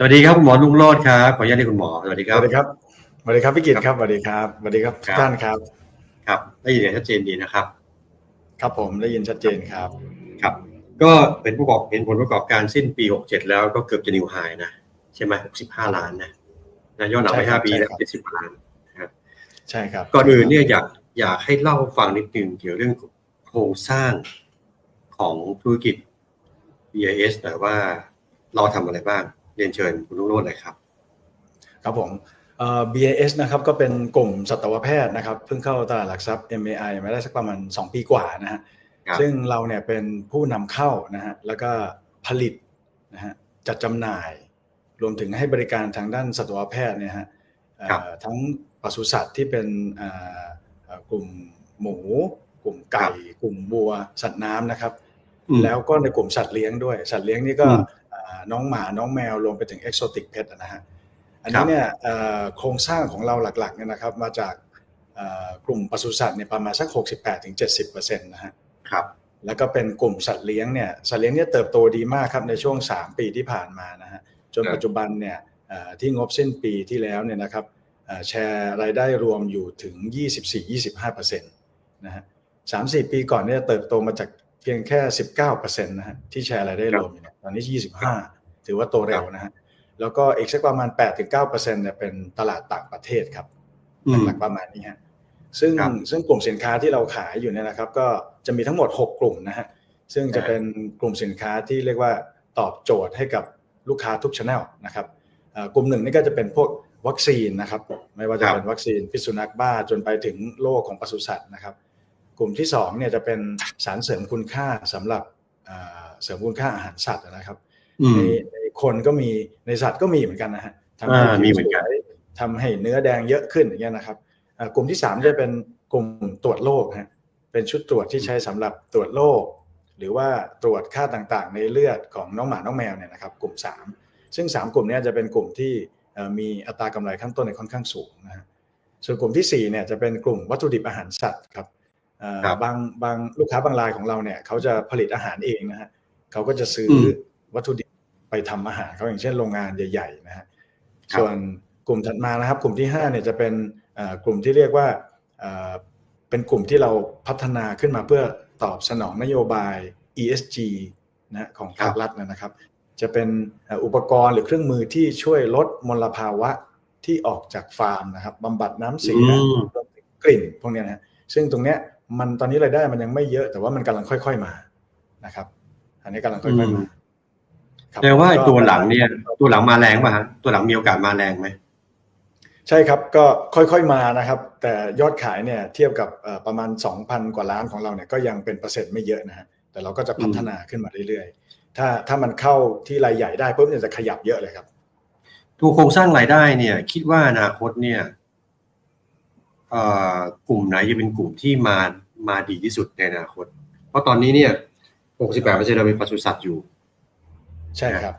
สวัสดีครับคุณหมอลุงโรดครับขออนุญาตเรียกคุณหมอสวัสดีคสรับ วัสดีครับสวัสดีครับพี่กิตครับสวัสดีครับสวัสดีครับครัทุบกท่านครับ ครับได้ยินอย่างชัดเจนดีนะครับ ครับผมได้ยินชัดเจนครับ ครับ ก็เป็นผู้ประกอบเป็นผลประกอบการสิ้นปี 67 แล้วก็เกือบจะนิวไฮนะใช่ไหม65 ล้านนะนะย้อนหลังไป ใช่ครับ5 ปีแล้วใช่ครับ 70ล้าน ใช่ครับก่อนอื่นเนี่ยอยากอยากให้เล่าฟังนิดนึงเกี่ยวเรื่องโครงสร้างของธุรกิจ BIS หน่อยว่าเราทำอะไรบ้าง เรียนเชิญคุณลุงโรดเลยครับ ครับผมเอ่อ BAS นะครับก็เป็นกลุ่มสัตวแพทย์นะครับเพิ่งเข้าตลาดหลักทรัพย์ MAI มาได้สักประมาณ 2 ปีกว่านะฮะครับซึ่งเราเนี่ยเป็นผู้นำเข้านะฮะแล้วก็ผลิตนะฮะจัดจำหน่าย รวมถึงให้บริการทางด้านสัตวแพทย์เนี่ยฮะเอ่อครับทั้งปศุสัตว์ที่เป็นเอ่อเอ่อกลุ่มหมู กลุ่มไก่ กลุ่มวัว สัตว์น้ำนะครับอืมแล้วก็ในกลุ่มสัตว์เลี้ยงด้วย สัตว์เลี้ยงนี่ก็อืมอ่า น้องหมาน้องแมวรวมไปถึงเอกโซติกเพ t นะฮะอันครันี้บเนี่ยเอ่อโครงสร้างของเราหลักๆเนี่ยนะครับมาจากเอ่อกลุ่มปศุสัตว์เนี่ยประมาณสัก 68-70%นะฮะครับแล้วก็เป็นกลุ่มสัตว์เลี้ยงเนี่ยสัตว์เลี้ยงเนี่ยเติบโตดีมากครับในช่วง 3 ปีที่ผ่านมานะฮะจนครับปัจจุบันเนี่ยเอ่อที่งบสิ้นปีที่แล้วเนี่ยนะครับเอ่อแชร์รายได้รวมอยู่ถึง 24-25%นะฮะสามสี่ปีก่อนเนี่ยเติบโตมาจาก เพียงแค่ 19%นะฮะที่แชร์รายได้รวมอยู่เนี่ยตอนนี้ 25 ถือว่าโตเร็วนะฮะแล้วก็อีกสักประมาณ 8-9%เนี่ยเป็นตลาดต่างประเทศครับอืมหลักๆประมาณนี้ฮะซึ่งครับซึ่งกลุ่มสินค้าที่เราขายอยู่เนี่ยนะครับ ก็จะมีทั้งหมด 6 กลุ่มนะฮะซึ่งจะอ่าเป็นกลุ่มสินค้าที่เรียกว่าตอบโจทย์ให้กับลูกค้าทุกช anel นะครับเอ่อกลุ่มหนึ่งนี่ก็จะเป็นพวกวัคซีนนะครับ ไม่ว่าจะเป็นวัคซีนพิษสุนัขบ้าจนไปถึงโรคของปศุสัตว์นะครับ กลุ่มที่2เนี่ยจะเป็นสารเสริมคุณค่าสำหรับเอ่อเสริมคุณค่าอาหารสัตว์นะครับอืมในในคนก็มีในสัตว์ก็มีเหมือนกันนะฮะทำให้อ่ามีเหมือนกันผิวสวยทำให้เนื้อแดงเยอะขึ้นอย่างเงี้ยนะครับอ่ากลุ่มที่3จะเป็นกลุ่มตรวจโรคฮะเป็นชุดตรวจที่ใช้สำหรับตรวจโรคหรือว่าตรวจค่าต่างๆ ในเลือดของน้องหมาน้องแมวเนี่ยนะครับ กลุ่ม 3 ซึ่ง 3 กลุ่มเนี้จะเป็นกลุ่มที่เอ่อมีอัตรากำไรขั้นต้นในยค่อนข้างสูงนะฮะส่วนกลุ่มที่4เนี่ยจะเป็นกลุ่มวัตถุดิบอาหารสัตว์ครับเอ่อครั บบางบางลูกค้าบางรายของเราเนี่ยเขาจะผลิตอาหารเองนะฮะเขาก็จะซื้ออมวัตถุดิบไปทำอาหารเขาอย่างเช่นโรงงานใหญ่ๆนะฮะครับส่วนกลุ่มถัดมานะครับ กลุ่มที่5เนี่ยจะเป็นเอ่อกลุ่มที่เรียกว่าเอ่อเป็นกลุ่มที่เราพัฒนาขึ้นมาเพื่อตอบสนองนโยบาย ESG นะของภาครัฐนะครับ จะเป็นเอ่ออุปกรณ์หรือเครื่องมือที่ช่วยลดมลภาวะที่ออกจากฟาร์มนะครับบำบัดน้ำเสียอืมรวมถึงกลิ่นพวกเนี้ยนะฮะซึ่งตรงเนี้ย มันตอนนี้รายได้มันยังไม่เยอะ แต่ว่ามันกำลังค่อย ๆมานะครับ อันนี้กำลังค่อยๆมาครับแปลว่าไอ้ก็ตัวหลังเนี่ย ตัวหลังมาแรงป่ะฮะตัวหลังมีโอกาสมาแรงไหมใช่ครับก็ค่อยๆมานะครับ แต่ยอดขายเนี่ยเทียบกับเอ่อประมาณ 2,000 กว่าล้านของเราเนี่ยก็ยังเป็นเปอร์เซ็นต์ไม่เยอะนะฮะแต่เราก็จะพัฒนาขึ้นมาเรื่อยๆ ถ้าถ้ามันเข้าที่รายใหญ่ได้ปุ๊บเนี่ยจะขยับเยอะเลยครับตัวโครงสร้างรายได้เนี่ย คิดว่าอนาคตเนี่ยเอ่อ กลุ่มไหนจะเป็นกลุ่มที่มามาดีที่สุดในอนาคต เพราะตอนนี้เนี่ย 68%เราเป็นปศุสัตว์อยู่ ใช่ครับ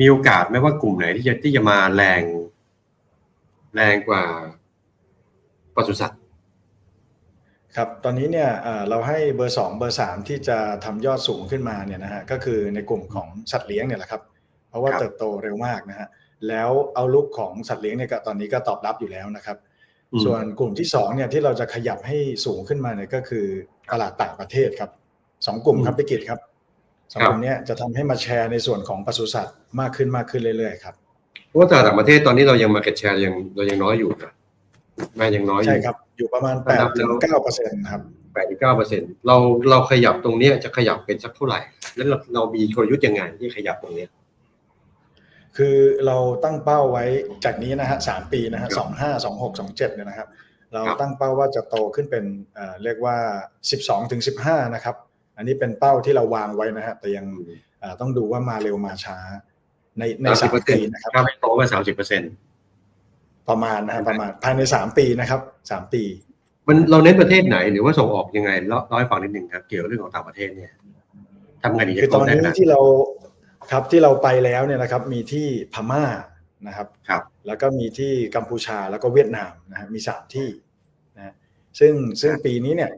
มีโอกาสไหมว่ากลุ่มไหนที่จะที่จะมาแรง แรงกว่าปศุสัตว์ครับ ตอนนี้เนี่ยเอ่อเราให้เบอร์ 2 เบอร์ 3 ที่จะทำยอดสูงขึ้นมาเนี่ยนะฮะก็คือในกลุ่มของสัตว์เลี้ยงเนี่ยแหละครับ เพราะว่าครับเติบโตเร็วมากนะฮะแล้วเอาลุกของสัตว์เลี้ยงเนี่ยก็ตอนนี้ก็ตอบรับอยู่แล้วนะครับอืม ส่วนกลุ่มที่2เนี่ยที่เราจะขยับให้สูงขึ้นมาเนี่ยก็คือตลาดต่างประเทศครับสองกลุ่มครับพี่กิตครับสองครับกลุ่มเนี้ยจะทำให้มาแชร์ในส่วนของปศุสัตว์มากขึ้นมากขึ้นเรื่อยๆครับเพราะว่าตลาดต่างประเทศตอนนี้เรายังมาเก็ตแชร์ยังเรายังน้อยอยู่นะแม่ยังน้อยอใช่ยู่ครับ อยู่ประมาณระดับ8ถึงแล้ว9เปอร์เซ็นต์ครับแปดถึงเก้าเปอร์เซ็นเราเราขยับตรงเนี้ยจะขยับเป็นสักเท่าไหร่ แล้วเราเรามีกลยุทธ์ยังไงที่ขยับตรงเนี้ย คือเราตั้งเป้าไว้จากนี้นะฮะสามปีนะฮะครับสองห้าสองหกสองเจ็ดเนี่ยนะครับ เราครับตั้งเป้าว่าจะโตขึ้นเป็นเอ่อเรียกว่าสิบสองถึงสิบห้านะครับ อันนี้เป็นเป้าที่เราวางไว้นะฮะแต่ยังเอ่อต้องดูว่ามาเร็วมาช้า ในในสามสิสาบมเปอร์เซ็นปีต์นะครับถ้าไม่โตก็สามสิบเปอร์เซ็นต์ประมาณนะฮะประมาณภายในสามปีนะครับสามปี มันเราเน้นประเทศไหนหรือว่าส่งออกยังไงเล่าเล่าให้ฟังนิดหนึ่งครับ เกี่ยวกับเรื่องของต่างประเทศเนี่ยทำไงถึงคือจะตโตอนได้นี้นะที่เรา ครับที่เราไปแล้วเนี่ยนะครับมีที่พม่านะครับครับ แล้วก็มีที่กัมพูชาแล้วก็เวียดนามนะฮะมีสามที่นะฮะซึ่งซึ่งปีนี้เนี่ย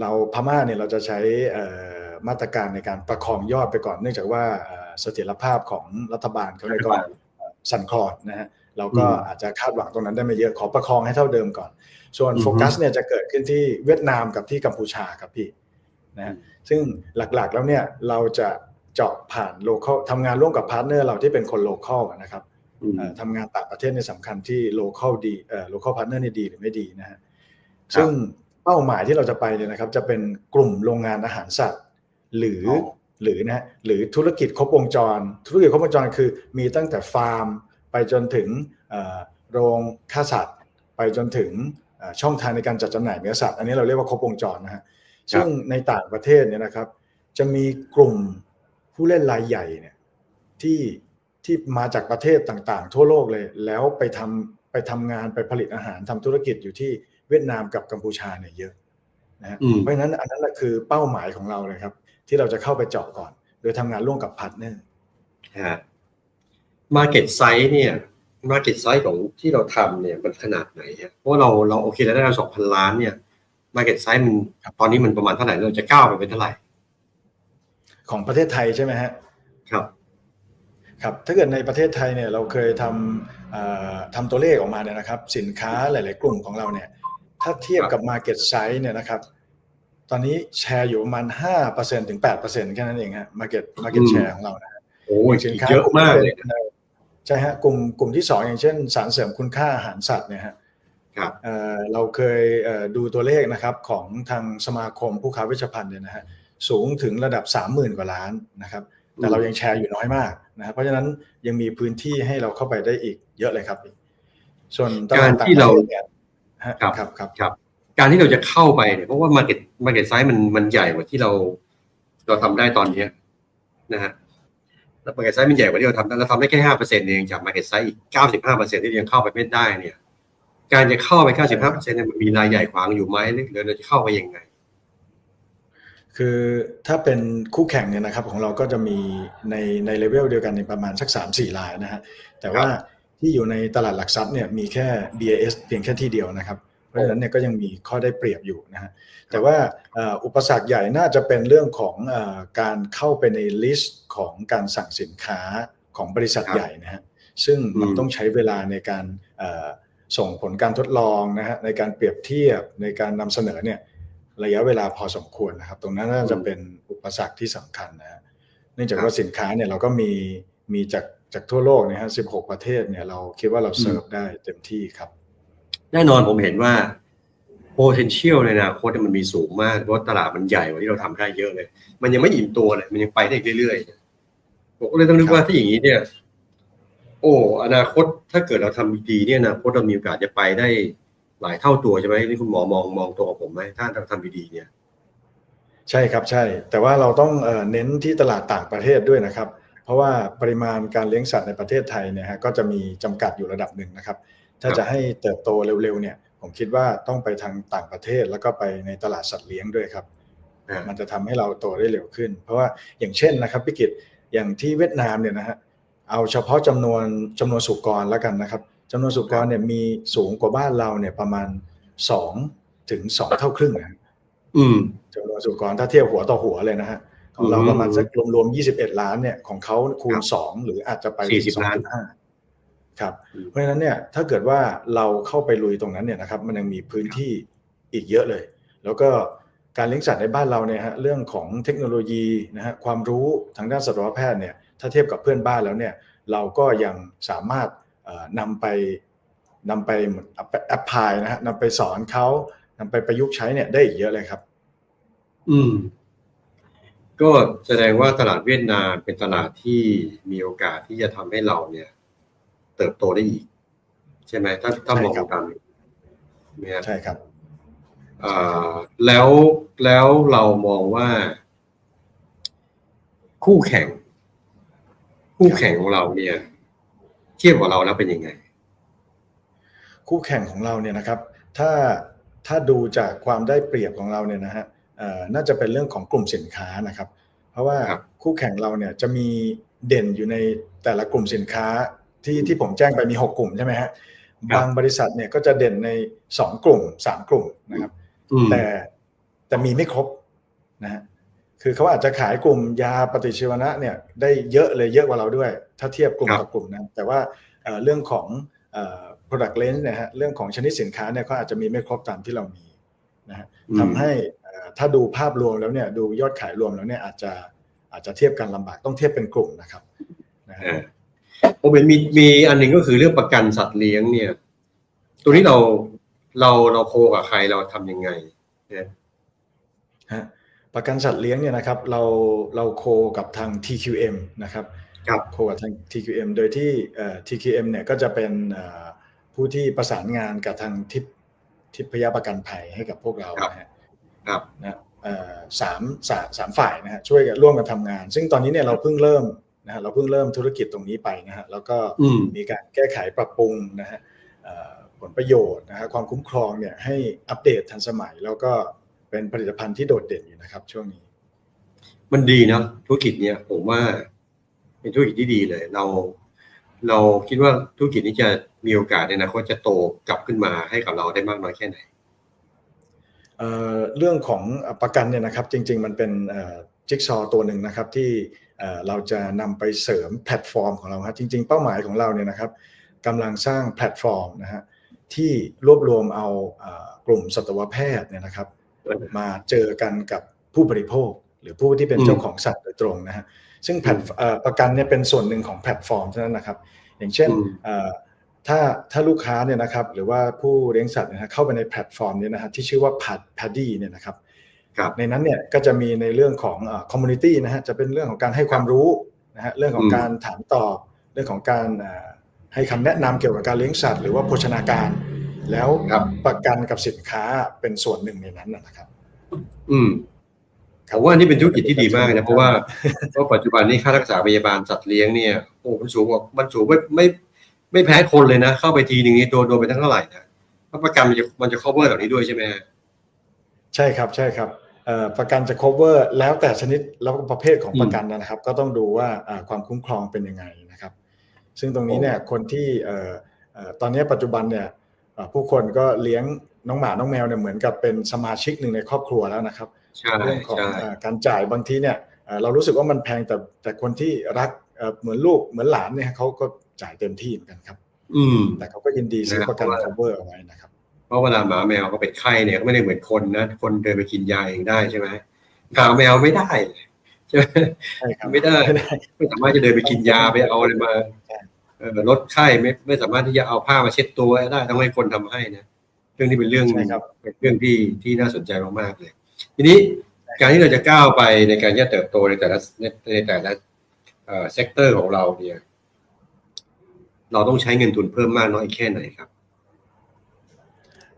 เราพม่าเนี่ยเราจะใช้เอ่อมาตรการในการประคองยอดไปก่อน เนื่องจากว่าเอ่อเสถียรภาพของรัฐบาลเขาเนี่ยก็รัฐบาลเอ่อสั่นคลอนนะฮะเราก็อืมอาจจะคาดหวังตรงนั้นได้ไม่เยอะขอประคองให้เท่าเดิมก่อน ส่วนอือฮึโฟกัสเนี่ยจะเกิดขึ้นที่เวียดนามกับที่กัมพูชาครับพี่นะฮะซึ่งหลักๆแล้วเนี่ยเราจะ เจาะผ่านโลเคอลทำงานร่วมกับพาร์ทเนอร์เราที่เป็นคนโลเคอลนะครับอืมเอ่อทำงานต่างประเทศในยสำคัญที่ local ดีเอ่อ local partner นี่ดีหรือไม่ดีนะฮะซึ่งเป้าหมายที่เราจะไปเนี่ยนะครับ จะเป็นกลุ่มโรงงานอาหารสัตว์ หรือออหรือนะฮะหรือธุรกิจครบวงจร ธุรกิจครบวงจรคือ มีตั้งแต่ฟาร์ม ไปจนถึงเอ่อโรงฆ่าสัตว์ ไปจนถึงเอ่อช่องทางในการจัดจำหน่ายเนื้อสัตว์อันนี้เราเรียกว่าครบวงจรนะฮะซึ่งในต่างประเทศเนี่ยนะครับ จะมีกลุ่ม ผู้เล่นรายใหญ่เนี่ยที่ที่มาจากประเทศต่างๆ ทั่วโลกเลย แล้วไปทำไปทำงานไปผลิตอาหารทำธุรกิจอยู่ที่เวียดนามกับกัมพูชาเนี่ยเยอะนะฮะอืมเพราะฉะนั้นอันนั้นแหละคือเป้าหมายของเราเลยครับ ที่เราจะเข้าไปเจาะก่อน โดยทำงานร่วมกับพาร์ทเนอร์ฮะ market size เนี่ย market size ของที่เราทำเนี่ยมันขนาดไหนฮะเพราะว่าเราเราโอเคแล้วได้เราสองพันล้านเนี่ย market size มันตอนนี้มันประมาณเท่าไหร่เราจะก้าวไปเป็นเท่าไหร่ ของประเทศไทยใช่ไหมฮะครับครับถ้าเกิดในประเทศไทยเนี่ยเราเคยทำเอ่อทำตัวเลขออกมาเนี่ยนะครับ สินค้าหลาย ๆ กลุ่มของเราเนี่ยถ้าเทียบกับ Market Size เนี่ยนะครับ ตอนนี้แชร์อยู่ประมาณ5%ถึง8%แค่นั้นเองฮะ Market Market อืม Share ของเรานะฮะโอ้ยสินค้าเยอะมากเลยลุ่ที่ใช่ฮะกลุ่มกลุ่มที่สองอย่างเช่น สารเสริมคุณค่าอาหารสัตว์เนี่ยฮะครับเอ่อเราเคยเอ่อดูตัวเลขนะครับของทางสมาคมผู้ค้าเวชภัณฑ์เนี่ยนะฮะ สูงถึงระดับ 30,000 กว่าล้านนะครับ แต่เรายังแชร์อยู่น้อยมากนะครับเพราะฉะนั้นยังมีพื้นที่ให้เราเข้าไปได้อีกเยอะเลยครับ ส่วนตลาดต่างประเทศเนี่ยฮะครับครับครับครับ การที่เราจะเข้าไปเนี่ยเพราะว่า market market size มันมันใหญ่กว่าที่เรา เราทำได้ตอนเนี้ยนะฮะแล้ว market size มันใหญ่กว่าที่เราทำได้เราทำได้แค่ห้าเปอร์เซ็นต์เองจาก market size อีกเก้าสิบห้าเปอร์เซ็นต์ที่ยังเข้าไปไม่ได้เนี่ย การจะเข้าไปเก้าสิบห้าเปอร์เซ็นต์เนี่ยมันมีรายใหญ่ขวางอยู่ไหมหรือเราจะเข้าไปยังไง คือถ้าเป็นคู่แข่งเนี่ยนะครับของเราก็จะมีในในเลเวลเดียวกันในประมาณสัก 3 4รายนะฮะแต่ว่าที่อยู่ในตลาดหลักทรัพย์เนี่ยมีแค่ BAS เพียงแค่ที่เดียวนะครับ เพราะฉะนั้นเนี่ยก็ยังมีข้อได้เปรียบอยู่นะฮะแต่ว่าเอ่ออุปสรรคใหญ่น่าจะเป็นเรื่องของเออการเข้าไปในลิสต์ของการสั่งสินค้าของบริษัทครับใหญ่นะฮะซึ่งมันอืมต้องใช้เวลาในการเอ่อส่งผลการทดลองนะฮะในการเปรียบเทียบในการนำเสนอเนี่ย ระยะเวลาพอสมควรนะครับ ตรงนั้นน่าจะเป็นอุปสรรคที่สำคัญนะฮะเนื่องจากว่าสินค้าเนี่ยเราก็มีมีจากจากทั่วโลกนะฮะ16ประเทศเนี่ยเราคิดว่าเราเสิร์ฟได้เต็มที่ครับ แน่นอนผมเห็นว่า potential ในอนาคตเนี่ยมันมีสูงมากเพราะว่าตลาดมันใหญ่กว่าที่เราทำได้เยอะเลย มันยังไม่อิ่มตัวเลย มันยังไปได้อีกเรื่อยๆผมก็เลยต้องนึกว่าถ้าอย่างนี้เนี่ย โอ้อนาคตถ้าเกิดเราทำดีๆเนี่ยอนาคตเรามีโอกาสจะไปได้ หลายเท่าตัวใช่ไหมนี่คุณหมอมองมองตรงกับผมไหมถ้าเราทำดีๆเนี่ย ใช่ครับใช่ แต่ว่าเราต้องเอ่อเน้นที่ตลาดต่างประเทศด้วยนะครับ เพราะว่าปริมาณการเลี้ยงสัตว์ในประเทศไทยเนี่ยฮะก็จะมีจำกัดอยู่ระดับหนึ่งนะครับ ถ้าครับจะให้เติบโตเร็วๆเนี่ยผมคิดว่าต้องไปทางต่างประเทศแล้วก็ไปในตลาดสัตว์เลี้ยงด้วยครับอ่ามันจะทำให้เราโตได้เร็วขึ้น เพราะว่าอย่างเช่นนะครับพี่กิตอย่างที่เวียดนามเนี่ยนะฮะเอาเฉพาะจำนวนจำนวนสุกรแล้วกันนะครับ จำนวนสุกรเนี่ยมีสูงกว่าบ้านเราเนี่ยประมาณ2ถึง2เท่าครึ่งนะอืมจำนวนสุกรถ้าเทียบหัวต่อหัวเลยนะฮะของเราอืมประมาณสักรวมๆ21ล้านเนี่ยของเขาคูคณรับ2หรืออาจจะไป40ล้าน2.5ครับอืมเพราะฉะนั้นเนี่ยถ้าเกิดว่าเราเข้าไปลุยตรงนั้นเนี่ยนะครับ มันยังมีพื้นที่อีกเยอะเลย แล้วก็การเลี้ยงสัตว์ในบ้านเราเนี่ยฮะเรื่องของเทคโนโลยีนะฮะความรู้ทางด้านสัตวแพทย์เนี่ยถ้าเทียบกับเพื่อนบ้านแล้วเนี่ยเราก็ยังสามารถเอ่อ นำไปนำไปเหมือนแอปพลายนะฮะนำไปสอนเขานำไปประยุกต์ใช้เนี่ยได้อีกเยอะเลยครับ อืม ก็แสดงว่าตลาดเวียดนามเป็นตลาดที่มีโอกาสที่จะทำให้เราเนี่ย เติบโตได้อีก ใช่ไหมถ้าถ้ามองใช่ครับตามนี้เนี่ยใช่ครับอ่าแล้วแล้วเรามองว่า คู่แข่ง คู่แข่งของเราเนี่ยเทียบกับเราแล้วเป็นยังไง คู่แข่งของเราเนี่ยนะครับ ถ้าถ้าดูจากความได้เปรียบของเราเนี่ยนะฮะเอ่อน่าจะเป็นเรื่องของกลุ่มสินค้านะครับ เพราะว่าครับคู่แข่งเราเนี่ยจะมีเด่นอยู่ในแต่ละกลุ่มสินค้าที่ที่ผมแจ้งไปมี 6 กลุ่มใช่ไหมฮะบางบริษัทเนี่ยก็จะเด่นใน 2 กลุ่ม 3 กลุ่มนะครับอืมแต่แต่มีไม่ครบนะฮะ คือเขาอาจจะขายกลุ่มยาปฏิชีวนะเนี่ยได้เยอะเลยเยอะกว่าเราด้วย ถ้าเทียบกลุ่มครับกับกลุ่มนั้นแต่ว่าเอ่อเรื่องของเอ่อ product range เนะฮะเรื่องของชนิดสินค้าเนี่ยก็อาจจะมีไม่ครบตามที่เรามีนะฮะอืมทำให้เอ่อถ้าดูภาพรวมแล้วเนี่ยดูยอดขายรวมแล้วเนี่ยอาจจะอาจจะเทียบกันลำบากต้องเทียบเป็นกลุ่มนะครับนะฮะอ่าผมเห็นมีมีอันหนึ่งก็คือเรื่องประกันสัตว์เลี้ยงเนี่ย ตัวนี้เราเราเราโคกับใครเราทำยังไงนะฮะ ประกันสัตว์เลี้ยงเนี่ยนะครับเราเราโคกับทาง TQM นะครับครับโคกับทาง TQM โดยที่เอ่อ TQM เนี่ยก็จะเป็นเอ่อผู้ที่ประสานงานกับทางทิพทิพยประกันภัยให้กับพวกเราครับนะฮะครับนะเอ่อสามสามสามฝ่ายนะฮะช่วยกันร่วมกันทำงาน ซึ่งตอนนี้เนี่ยเราเพิ่งเริ่มนะฮะเราเพิ่งเริ่มธุรกิจตรงนี้ไปนะฮะแล้วก็อืมมีการแก้ไขปรับปรุงนะฮะเอ่อผลประโยชน์นะฮะความคุ้มครองเนี่ยให้อัปเดตทันสมัยแล้วก็ เป็นผลิตภัณฑ์ที่โดดเด่นอยู่นะครับ ช่วงนี้ มันดีเนาะธุรกิจเนี่ยผมว่า เป็นธุรกิจที่ดีเลย เรา เราคิดว่าธุรกิจนี้จะมีโอกาสในอนาคตจะโตกลับขึ้นมาให้กับเราได้มากน้อยแค่ไหนเอ่อเรื่องของประกันเนี่ยนะครับ จริง ๆ มันเป็นจิ๊กซอว์ตัวหนึ่งนะครับที่เอ่อเราจะนำไปเสริมแพลตฟอร์มของเราครับจริง ๆ เป้าหมายของเราเนี่ยนะครับกำลังสร้างแพลตฟอร์มนะฮะที่รวบรวมเอาเอ่อกลุ่มสัตวแพทย์เนี่ยนะครับ มาเจอกันกับผู้บริโภค หรือผู้ที่เป็นอืมเจ้าของสัตว์โดยตรงนะฮะซึ่งแพลตเอ่อประกันเนี่ยเป็นส่วนหนึ่งของแพลตฟอร์มเท่านั้นนะครับ อย่างเช่นอืมเอ่อถ้าถ้าลูกค้าเนี่ยนะครับหรือว่าผู้เลี้ยงสัตว์เนยนะเข้าไปในแพลตฟอร์มเนี้นะฮะที่ชื่อว่า Pad Paddy เนี่ยนะครับครับในนั้นเนี่ยก็จะมีในเรื่องของคอมมูนิตี้นะฮะจะเป็นเรื่องของการให้ความรู้นะฮะเรื่องของอืมการถามตอบ เรื่องของการเอ่อให้คำแนะนำเกี่ยวกับการเลี้ยงสัตว์ หรือว่าโภชนาการ แล้วครับประกันกับสินค้าเป็นส่วนหนึ่งในนั้นนะครับ อืมผมว่านี่เป็นธุรกิจที่ดีมากนะเพราะว่าเพราะปัจจุบันนี้ค่ารักษาพยาบาลสัตว์เลี้ยงเนี่ยโอ้มันสูงกว่ามันสูงไม่ไม่ไม่แพ้คนเลยนะ เข้าไปทีหนึ่งนี่โดนโดนไปทั้งเท่าไหร่นะเพราะประกันมันจะมันจะ cover เหล่านี้ด้วยใช่ไหมฮะใช่ครับใช่ครับเอ่อประกันจะ cover แล้วแต่ชนิดแล้วก็ประเภทของอืมประกันนะครับ ก็ต้องดูว่าอ่าความคุ้มครองเป็นยังไงนะครับ ซึ่งตรงนี้เนี่ยคนที่เอ่อเอ่อตอนนี้ปัจจุบันเนี่ยเอ่อ ผู้คนก็เลี้ยงน้องหมาน้องแมวเนี่ยเหมือนกับเป็นสมาชิกหนึ่งในครอบครัวแล้วนะครับใช่เรื่องของใช่เอ่อการจ่ายบางทีเนี่ยเอ่อเรารู้สึกว่ามันแพงแต่แต่คนที่รักเอ่อเหมือนลูกเหมือนหลานเนี่ยเขาก็จ่ายเต็มที่เหมือนกันครับ อืม แต่เขาก็ยินดีซื้อนะประกันเพราะว่า cover เอาไว้นะครับ เพราะเวลาหมาแมวเขาเป็นไข้เนี่ยก็ไม่ได้เหมือนคนนะคนเดินไปกินยาเองได้ใช่ไหมหมาแมวไม่ได้ใช่ไหมใช่ครับไม่ได้ไม่ได้ไม่สามารถจะเดินไปกินยาไปเอาอะไรมาใช่เอ่อ ลดไข้ไม่ไม่สามารถที่จะเอาผ้ามาเช็ดตัวได้ต้องให้คนทำให้นะเรื่องนี้เป็นเรื่องใช่ครับเป็นเรื่องที่ที่น่าสนใจมากๆเลย ทีนี้การที่เราจะก้าวไปในการที่จะเติบโตในแต่ละในในแต่ละเอ่อเซกเตอร์ของเราเนี่ย เราต้องใช้เงินทุนเพิ่มมากน้อยแค่ไหนครับ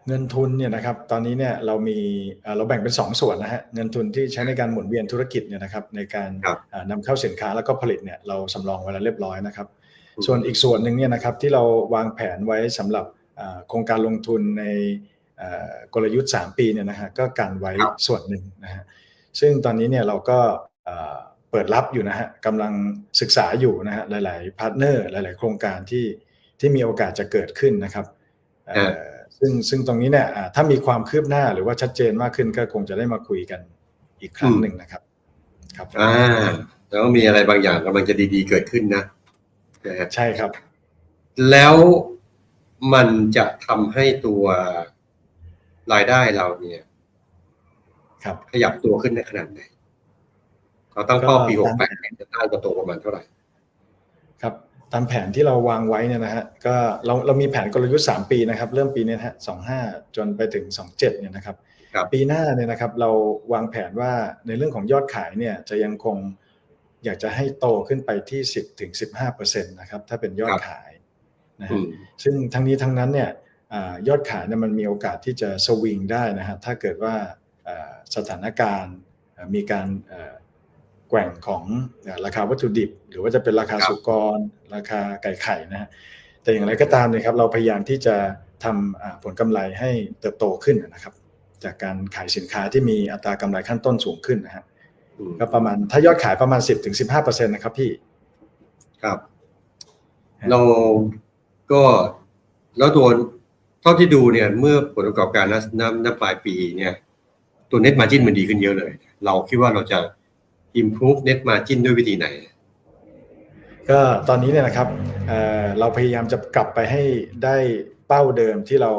เงินทุนเนี่ยนะครับ ตอนนี้เนี่ยเรามีเอ่อเราแบ่งเป็น 2 ส่วนนะฮะเงินทุนที่ใช้ในการหมุนเวียนธุรกิจเนี่ยนะครับ ในการครับเอ่อนำเข้าสินค้าแล้วก็ผลิตเนี่ยเราสำรองไว้แล้วเรียบร้อยนะครับอืม ส่วนอีกส่วนหนึ่งเนี่ยนะครับที่เราวางแผนไว้สำหรับเอ่อโครงการลงทุนในเอ่อกลยุทธ์ 3 ปีเนี่ยนะฮะก็กันไว้ครับส่วนหนึ่งนะฮะซึ่งตอนนี้เนี่ยเราก็เอ่อเปิดรับอยู่นะฮะกำลังศึกษาอยู่นะฮะหลาย ๆ พาร์ทเนอร์หลาย ๆ โครงการที่ที่มีโอกาสจะเกิดขึ้นนะครับเอ่อซึ่งซึ่งตรงนี้เนี่ยอ่าถ้ามีความคืบหน้าหรือว่าชัดเจนมากขึ้นก็คงจะได้มาคุยกันอีกครั้งหนึ่งนะครับ ครับอ่าแล้วมีอะไรบางอย่างกำลังจะดี ๆ เกิดขึ้นนะ นะฮะใช่ครับ แล้วมันจะทำให้ตัวรายได้เราเนี่ย ครับ ขยับตัวขึ้นในขนาดไหนเราตั้งเป้าปีก็หกแปดจะได้จะโตประมาณเท่าไหร่ ครับ ตามแผนที่เราวางไว้เนี่ยนะฮะก็เราเรามีแผนกลยุทธ์3ปีนะครับ เริ่มปีนี้นะฮะสองห้าจนไปถึง27เนี่ยนะครับครับ ปีหน้าเนี่ยนะครับ เราวางแผนว่าในเรื่องของยอดขายเนี่ยจะยังคง อยากจะให้โตขึ้นไปที่ 10ถึง15%นะครับถ้าเป็นยอดขายนะอืฮะมซึ่งทั้งนี้ทั้งนั้นเนี่ยอายอดขายเนี่ยมันมีโอกาสที่จะสวิงได้นะฮะถ้าเกิดว่าอ่าสถานการณ์อ่ามีการเอ่อแกว่งของอ่าราคาวัตถุดิบ หรือว่าจะเป็นราคาครับสุกร ราคาไก่ไข่นะฮะแต่อย่างไรก็ตามเนี่ยครับเราพยายามที่จะทำอ่าผลกำไรให้เติบโตขึ้นนะครับ จากการขายสินค้าที่มีอัตรากำไรขั้นต้นสูงขึ้นนะฮะอืม ก็ประมาณถ้ายอดขายประมาณ10-15%นะครับพี่ ครับฮะเราก็แล้วตัวเท่าที่ดูเนี่ยเมื่อผลประกอบการณณณปลายปีเนี่ย ตัว net margin มันดีขึ้นเยอะเลย เราคิดว่าเราจะ improve net margin ด้วยวิธีไหน ก็ตอนนี้เนี่ยนะครับเอ่อเราพยายามจะกลับไปให้ได้เป้าเดิมที่เรา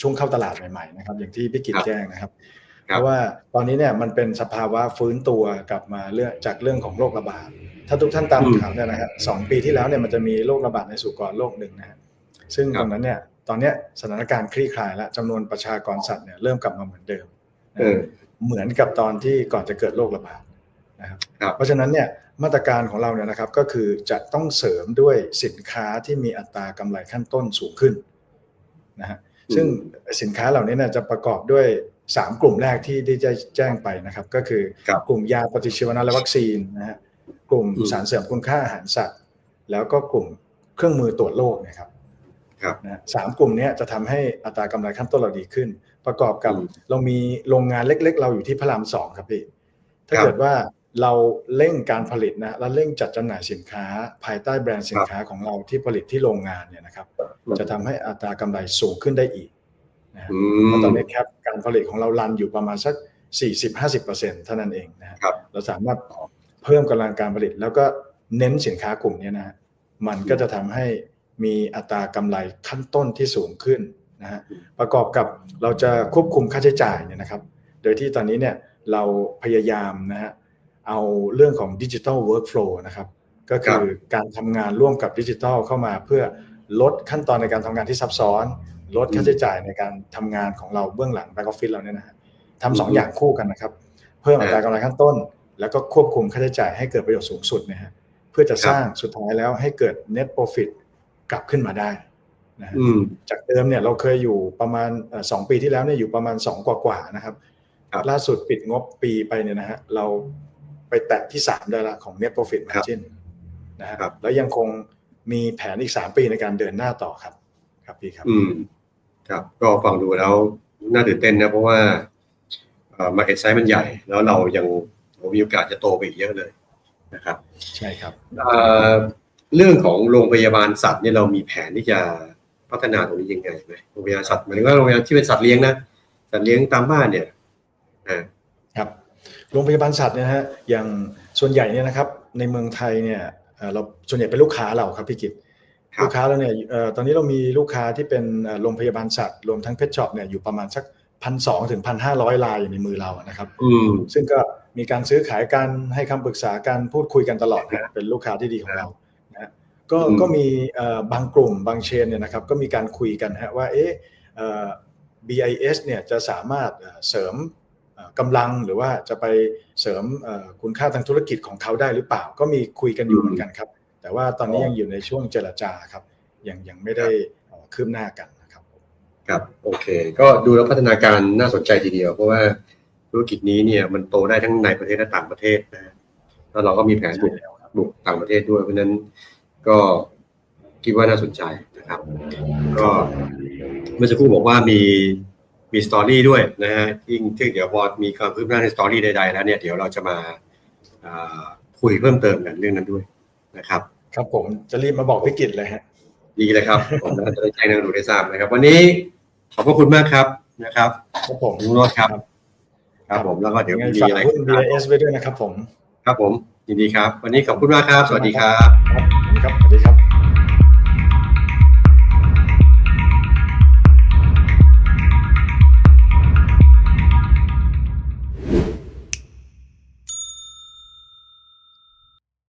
ช่วงเข้าตลาดใหม่ๆนะครับ อย่างที่พี่กิตครับแจ้งนะครับครั เพบราะว่าตอนนี้เนี่ยมันเป็นสภาวะฟื้นตัวกลับมาเรื่องจากเรื่องของโรคระบาด ถ้าทุกท่านตามอืมข่าวเนี่ยนะครับสองปีที่แล้วเนี่ยมันจะมีโรคระบาดในสุกรโรคหนึ่งนะฮะซึ่งครับตรงนั้นเนี่ยตอนเนี้ยสถานการณ์คลี่คลายแล้วจำนวนประชากรสัตว์เนี่ยเริ่มกลับมาเหมือนเดิมนะเอฮะอเหมือนกับตอนที่ก่อนจะเกิดโรคระบาดนะครับครับเพราะฉะนั้นเนี่ยมาตรการของเราเนี่ยนะครับก็คือจะต้องเสริมด้วยสินค้าที่มีอัตรากำไรขั้นต้นสูงขึ้นนะฮะอืมซึ่งสินค้าเหล่านี้เนี่ยจะประกอบด้วย 3กลุ่มแรกที่ได้แจ้งไปนะครับ ก็คือครับกลุ่มยาปฏิชีวนะและวัคซีนนะฮะกลุ่มอืมสารเสริมคุณค่าอาหารสัตว์ แล้วก็กลุ่มเครื่องมือตรวจโรคเนะครับครับนะฮะสามกลุ่มเนี้ยจะทำให้อัตรากำไรขั้นต้นเราดีขึ้น ประกอบกับอืมเรามีโรงงานเล็ก ๆ เราอยู่ที่พระรามสองครับพี่ถ้าครับเกิดว่าเราเร่งการผลิตนะและเร่งจัดจำหน่ายสินค้า ภายใต้แบรนด์สินค้าของเราที่ผลิตที่โรงงานเนี่ยนะครับ จะทำให้อัตรากำไรสูงขึ้นได้อีก นะฮะอืเพราะมตอนนี้ครับการผลิตของเรารันอยู่ประมาณสัก 40-50%เท่านั้นเองนะฮะครับเราสามารถเพิ่มกำลังการผลิต แล้วก็เน้นสินค้ากลุ่มนี้นะฮะมันก็จะทำให้มีอัตรากำไรขั้นต้นที่สูงขึ้นนะฮะประกอบกับเราจะควบคุมค่าใช้จ่ายเนี่ยนะครับ โดยที่ตอนนี้เนี่ยเราพยายามนะฮะเอาเรื่องของดิจิทัลเวิร์กโฟลนะครับก็คือการทำงานร่วมกับดิจิทัลเข้ามาเพื่อลดขั้นตอนในการทำงานที่ซับซ้อน ลดค่าใช้จ่ายในการทำงานของเราเบื้องหลังแบ็กออฟฟิศเราเนี่ยนะฮะทำสองอย่างคู่กันนะครับ เพิ่มอัตรากำไรขั้นต้น แล้วก็ควบคุมค่าใช้จ่ายให้เกิดประโยชน์สูงสุดนะฮะเพื่อจะสร้างสุดท้ายแล้วให้เกิด net profit กลับขึ้นมาได้นะฮะอืมจากเดิมเนี่ยเราเคยอยู่ประมาณเอ่อสองปีที่แล้วเนี่ยอยู่ประมาณ2กว่ากว่าๆนะครับครับ ล่าสุดปิดงบปีไปเนี่ยนะฮะเราไปแตะที่3ได้ละของ net profit margin นะฮะครับแล้วยังคงมีแผนอีก3ปีในการเดินหน้าต่อครับ ครับพี่ครับ อืม ครับก็ฟังดูแล้วน่าตื่นเต้นนะเพราะว่าเอ่อ market size มันใหญ่ แล้วเรายังมีโอกาสจะโตไปอีกเยอะเลยนะครับ ใช่ครับเอ่อเรื่องของโรงพยาบาลสัตว์เนี่ยเรามีแผนที่จะพัฒนาตรงนี้ยังไงไหมโรงพยาบาลสัตว์หมายถึงว่าโรงพยาบาลที่เป็นสัตว์เลี้ยงนะสัตว์เลี้ยงตามบ้านเนี่ยอ่าครับโรงพยาบาลสัตว์เนี่ยนะฮะอย่างส่วนใหญ่เนี่ยนะครับในเมืองไทยเนี่ยเอ่อเราส่วนใหญ่เป็นลูกค้าเราครับพี่กิตครับ ลูกค้าเราเนี่ยเอ่อตอนนี้เรามีลูกค้าที่เป็นเอ่อโรงพยาบาลสัตว์รวมทั้งเพชช็อปเนี่ยอยู่ประมาณสักพันสองถึงพันห้าร้อยรายอยู่ในมือเรานะครับอืมซึ่งก็มีการซื้อขายกันให้คำปรึกษากันพูดคุยกันตลอดนะเป็นลูกค้าที่ดีของเรานะฮะก็อืมก็มีเอ่อบางกลุ่มบางเชนเนี่ยนะครับก็มีการคุยกันฮะว่าเอ๊ะเอ่อ BIS เนี่ยจะสามารถเอ่อเสริมเอ่อกำลังหรือว่าจะไปเสริมเอ่อคุณค่าทางธุรกิจของเขาได้หรือเปล่า ก็มีคุยกันอยู่เหมือนกันครับ แต่ว่าตอนนี้ยังอยู่ในช่วงเจรจาครับยังยังไม่ได้เอ่อคืบหน้ากันนะครับครับโอเค ก็ดูแล้วพัฒนาการน่าสนใจทีเดียว เพราะว่าธุรกิจนี้เนี่ยมันโตได้ทั้งในประเทศและต่างประเทศนะฮะแล้วเราก็มีแผนบุกใช่แล้วครับบุกต่างประเทศด้วยเพราะฉะนั้นก็คิดว่าน่าสนใจนะครับ ก็เมื่อสักครู่บอกว่ามีมีสตอรี่ด้วยนะฮะยิ่งที่เดี๋ยวพอมีความคืบหน้าในสตอรี่ใดๆแล้วเนี่ยเดี๋ยวเราจะมาอ่าคุยเพิ่มเติมกันเรื่องนั้นด้วยนะครับ ครับผมจะรีบมาบอกพี่กิตเลยฮะดีเลยครับ ผมน่าจะได้แจ้งให้ดูได้ทราบนะครับ วันนี้ขอบพระคุณมากครับนะครับครับผมลุงโรจน์ครับ ครับผมแล้วก็เดี๋ยวยังไงมีฝากอะไรหุ้น BIS ไว้ด้วยนะครับผม ครับผมยินดีครับ วันนี้ขอบคุณมากครับ สวัสดีครับ ครับ